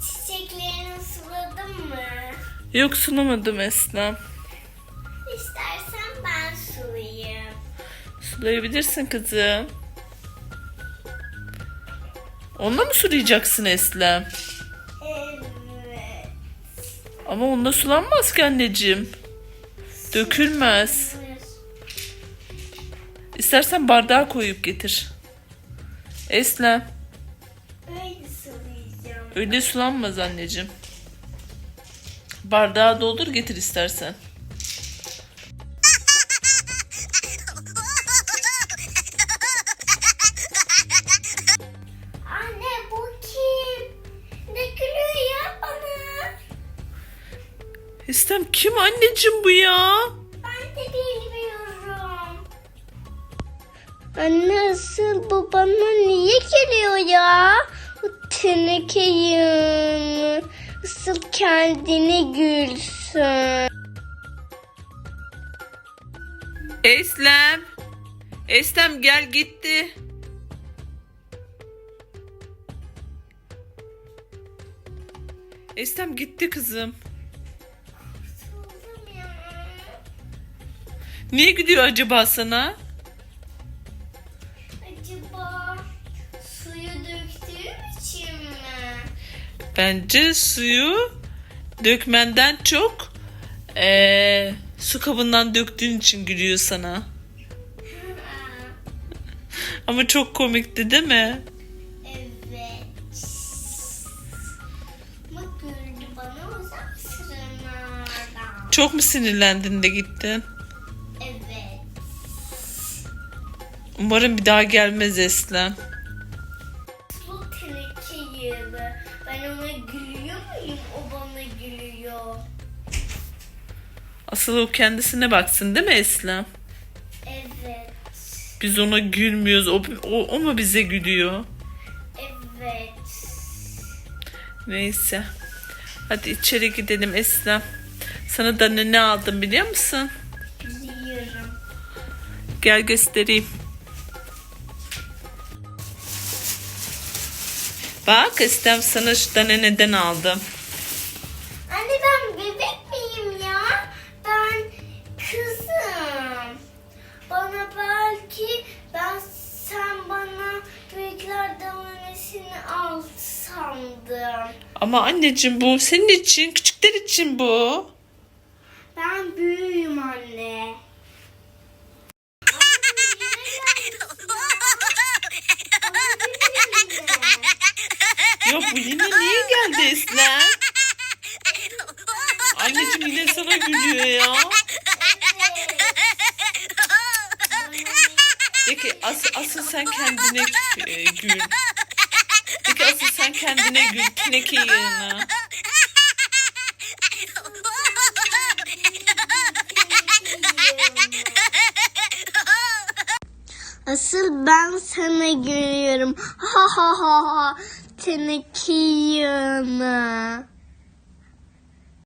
Çiçeklerini suladın mı? Yok sunamadım Eslem. İstersen ben sulayayım. Sulayabilirsin kızım. Onunla mı sulayacaksın Eslem? Evet. Ama onunla sulanmaz ki anneciğim. Dökülmez. İstersen bardağa koyup getir. Eslem. Öyle sulanmaz anneciğim. Bardağa doldur getir istersen. Anne bu kim? Dökülüyor ya bana. İstem kim anneciğim bu ya? Ben de bilmiyorum. Anne asıl bu bana niye geliyor ya? Teneke yığını. Asıl kendine gülsün. Eslem. Eslem gel gitti. Eslem gitti kızım. Niye gidiyor acaba sana? Acaba suyu döktüğüm için mi? Bence suyu dökmenden çok eee, su kabından döktüğün için gülüyor sana. Ama çok komikti değil mi? Evet. Bak güldü bana uzak sırlardan. Çok mu sinirlendin de gittin? Evet. Umarım bir daha gelmez Eslem. Yığını. Ben ona gülüyor muyum? O bana gülüyor. Asıl o kendisine baksın değil mi Eslem? Evet. Biz ona gülmüyoruz. O, o, o mu bize gülüyor? Evet. Neyse. Hadi içeri gidelim Eslem. Sana da ne aldım biliyor musun? Biliyorum. Gel göstereyim. Bak Eslem sana şu tane neden aldım. Anne ben bebek miyim ya? Ben kızım. Bana belki ben sen bana büyükler davanesini al sandım. Ama anneciğim bu senin için, küçükler için bu. Ben büyüğüm anne. Yok bu yine niye geldi Eslem? Anneciğim yine sana gülüyor ya. Peki asıl, asıl sen kendine e, gül. Peki asıl sen kendine gül. Teneke yığına. Asıl ben sana gülüyorum. Ha ha ha ha. Teneke yığını.